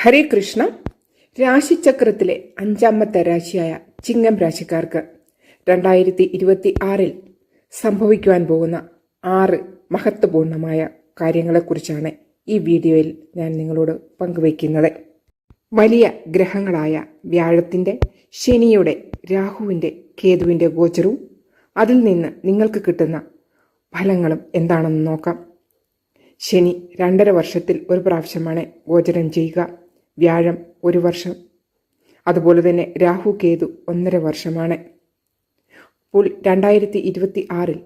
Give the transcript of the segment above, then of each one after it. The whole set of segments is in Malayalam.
ഹരേ കൃഷ്ണ. രാശിചക്രത്തിലെ അഞ്ചാമത്തെ രാശിയായ ചിങ്ങം രാശിക്കാർക്ക് രണ്ടായിരത്തി ഇരുപത്തി ആറിൽ സംഭവിക്കുവാൻ പോകുന്ന ആറ് മഹത്വപൂർണമായ കാര്യങ്ങളെക്കുറിച്ചാണ് ഈ വീഡിയോയിൽ ഞാൻ നിങ്ങളോട് പങ്കുവയ്ക്കുന്നത്. വലിയ ഗ്രഹങ്ങളായ വ്യാഴത്തിന്റെ ശനിയുടെ രാഹുവിന്റെ കേതുവിന്റെ ഗോചരവും അതിൽ നിന്ന് നിങ്ങൾക്ക് കിട്ടുന്ന ഫലങ്ങളും എന്താണെന്ന് നോക്കാം. ശനി രണ്ടര വർഷത്തിൽ ഒരു പ്രാവശ്യമാണ് ഗോചരം ചെയ്യുക. വ്യാഴം ഒരു വർഷം. അതുപോലെ തന്നെ രാഹു കേതു ഒന്നര വർഷമാണ്. അപ്പോൾ രണ്ടായിരത്തി ഇരുപത്തി ആറിൽ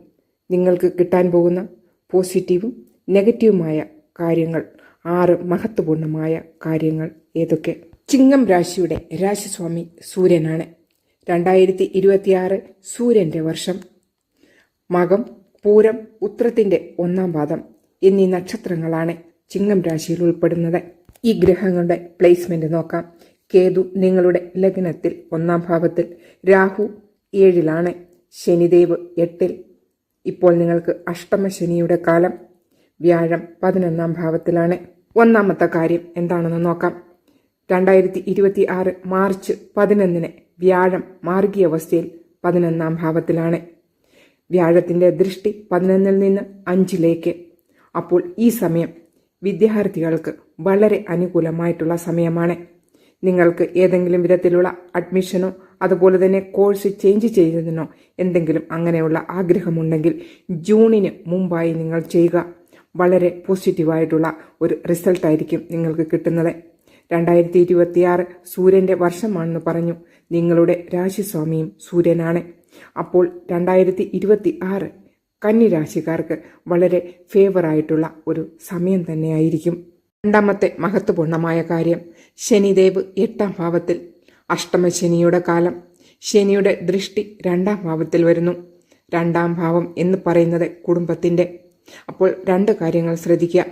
നിങ്ങൾക്ക് കിട്ടാൻ പോകുന്ന പോസിറ്റീവും നെഗറ്റീവുമായ കാര്യങ്ങൾ ആറ് മഹത്വപൂർണമായ കാര്യങ്ങൾ ഏതൊക്കെ? ചിങ്ങം രാശിയുടെ രാശിസ്വാമി സൂര്യനാണ്. രണ്ടായിരത്തി ഇരുപത്തിയാറ് സൂര്യന്റെ വർഷം. മകം പൂരം ഉത്രത്തിന്റെ ഒന്നാം പാദം എന്നീ നക്ഷത്രങ്ങളാണ് ചിങ്ങം രാശിയിൽ ഉൾപ്പെടുന്നത്. ഈ ഗ്രഹങ്ങളുടെ പ്ലേസ്മെന്റ് നോക്കാം. കേതു നിങ്ങളുടെ ലഗ്നത്തിൽ ഒന്നാം ഭാവത്തിൽ രാഹു ഏഴിലാണ് ശനിദേവ് എട്ടിൽ. ഇപ്പോൾ നിങ്ങൾക്ക് അഷ്ടമ ശനിയുടെ കാലം വ്യാഴം പതിനൊന്നാം ഭാവത്തിലാണ്. ഒന്നാമത്തെ കാര്യം എന്താണെന്ന് നോക്കാം. രണ്ടായിരത്തി ഇരുപത്തി ആറ് മാർച്ച് പതിനൊന്നിന് വ്യാഴം മാർഗീയ അവസ്ഥയിൽ പതിനൊന്നാം ഭാവത്തിലാണ്. വ്യാഴത്തിന്റെ ദൃഷ്ടി പതിനൊന്നിൽ നിന്ന് അഞ്ചിലേക്ക്. അപ്പോൾ ഈ സമയം വിദ്യാർത്ഥികൾക്ക് വളരെ അനുകൂലമായിട്ടുള്ള സമയമാണ്. നിങ്ങൾക്ക് ഏതെങ്കിലും വിധത്തിലുള്ള അഡ്മിഷനോ അതുപോലെ തന്നെ കോഴ്സ് ചേഞ്ച് ചെയ്യുന്നതിനോ എന്തെങ്കിലും അങ്ങനെയുള്ള ആഗ്രഹമുണ്ടെങ്കിൽ ജൂണിന് മുമ്പായി നിങ്ങൾ ചെയ്യുക. വളരെ പോസിറ്റീവായിട്ടുള്ള ഒരു റിസൾട്ടായിരിക്കും നിങ്ങൾക്ക് കിട്ടുന്നത്. രണ്ടായിരത്തി ഇരുപത്തിയാറ് സൂര്യന്റെ വർഷമാണെന്ന് പറഞ്ഞു. നിങ്ങളുടെ രാശിസ്വാമിയും സൂര്യനാണ്. അപ്പോൾ രണ്ടായിരത്തി ഇരുപത്തി ആറ് കന്നിരാശിക്കാർക്ക് വളരെ ഫേവറായിട്ടുള്ള ഒരു സമയം തന്നെയായിരിക്കും. രണ്ടാമത്തെ മഹത്വപൂർണമായ കാര്യം ശനിദേവ് എട്ടാം ഭാവത്തിൽ അഷ്ടമശനിയുടെ കാലം ശനിയുടെ ദൃഷ്ടി രണ്ടാം ഭാവത്തിൽ വരുന്നു. രണ്ടാം ഭാവം എന്ന് പറയുന്നത് കുടുംബത്തിന്റെ അപ്പോൾ രണ്ട് കാര്യങ്ങൾ ശ്രദ്ധിക്കുക.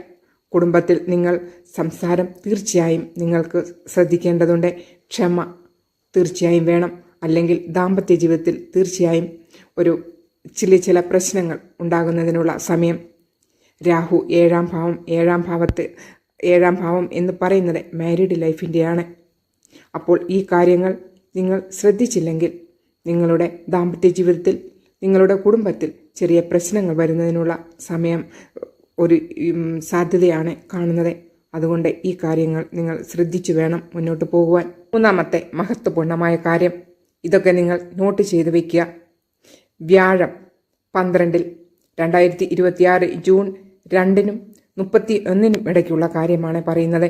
കുടുംബത്തിൽ നിങ്ങൾ സംസാരം തീർച്ചയായും നിങ്ങൾക്ക് ശ്രദ്ധിക്കേണ്ടതുണ്ട്. ക്ഷമ തീർച്ചയായും വേണം. അല്ലെങ്കിൽ ദാമ്പത്യ ജീവിതത്തിൽ തീർച്ചയായും ഒരു ചില ചില പ്രശ്നങ്ങൾ ഉണ്ടാകുന്നതിനുള്ള സമയം. രാഹു ഏഴാം ഭാവം ഏഴാം ഭാവത്ത് ഏഴാം ഭാവം എന്ന് പറയുന്നത് മാരീഡ് ലൈഫിന്റെയാണ് അപ്പോൾ ഈ കാര്യങ്ങൾ നിങ്ങൾ ശ്രദ്ധിച്ചില്ലെങ്കിൽ നിങ്ങളുടെ ദാമ്പത്യ ജീവിതത്തിൽ നിങ്ങളുടെ കുടുംബത്തിൽ ചെറിയ പ്രശ്നങ്ങൾ വരുന്നതിനുള്ള സമയം ഒരു സാധ്യതയാണ് കാണുന്നത്. അതുകൊണ്ട് ഈ കാര്യങ്ങൾ നിങ്ങൾ ശ്രദ്ധിച്ചു വേണം മുന്നോട്ട് പോകുവാൻ. മൂന്നാമത്തെ മഹത്വപൂർണമായ കാര്യം ഇതൊക്കെ നിങ്ങൾ നോട്ട് ചെയ്ത് വയ്ക്കുക വ്യാഴം പന്ത്രണ്ടിൽ രണ്ടായിരത്തി ഇരുപത്തിയാറ് ജൂൺ രണ്ടിനും മുപ്പത്തി ഒന്നിനും ഇടയ്ക്കുള്ള കാര്യമാണ് പറയുന്നത്.